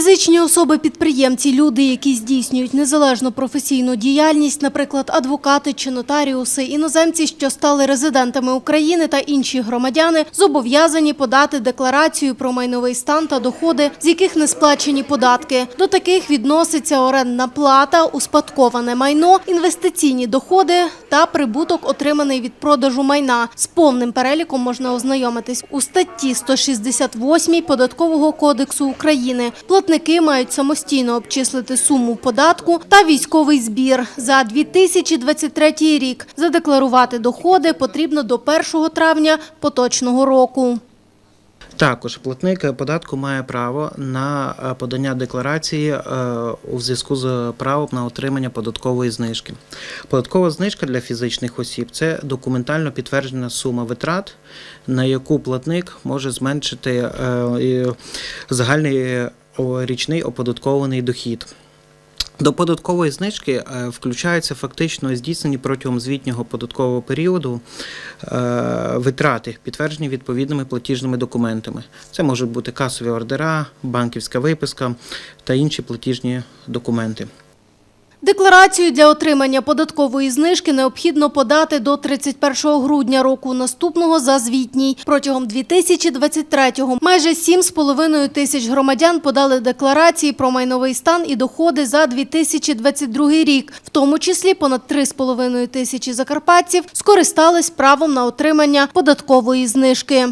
Фізичні особи-підприємці, люди, які здійснюють незалежну професійну діяльність, наприклад, адвокати чи нотаріуси, іноземці, що стали резидентами України та інші громадяни, зобов'язані подати декларацію про майновий стан та доходи, з яких не сплачені податки. До таких відноситься орендна плата, успадковане майно, інвестиційні доходи та прибуток, отриманий від продажу майна. З повним переліком можна ознайомитись у статті 168 Податкового кодексу України. Платники мають самостійно обчислити суму податку та військовий збір за 2023 рік. Задекларувати доходи потрібно до 1 травня поточного року. Також платник податку має право на е, подання декларації е, у зв'язку з правом на отримання податкової знижки. Податкова знижка для фізичних осіб це документально підтверджена сума витрат, на яку платник може зменшити е, загальний річний оподаткований дохід. До податкової знижки е, включаються фактично здійснені протягом звітнього податкового періоду е, витрати, підтверджені відповідними платіжними документами. Це можуть бути касові ордера, банківська виписка та інші платіжні документи. Декларацію для отримання податкової знижки необхідно подати до 31 грудня року наступного за звітній. Протягом 2023-го майже 7,5 тисяч громадян подали декларації про майновий стан і доходи за 2022 рік. В тому числі понад 3,5 тисячі закарпатців скористались правом на отримання податкової знижки.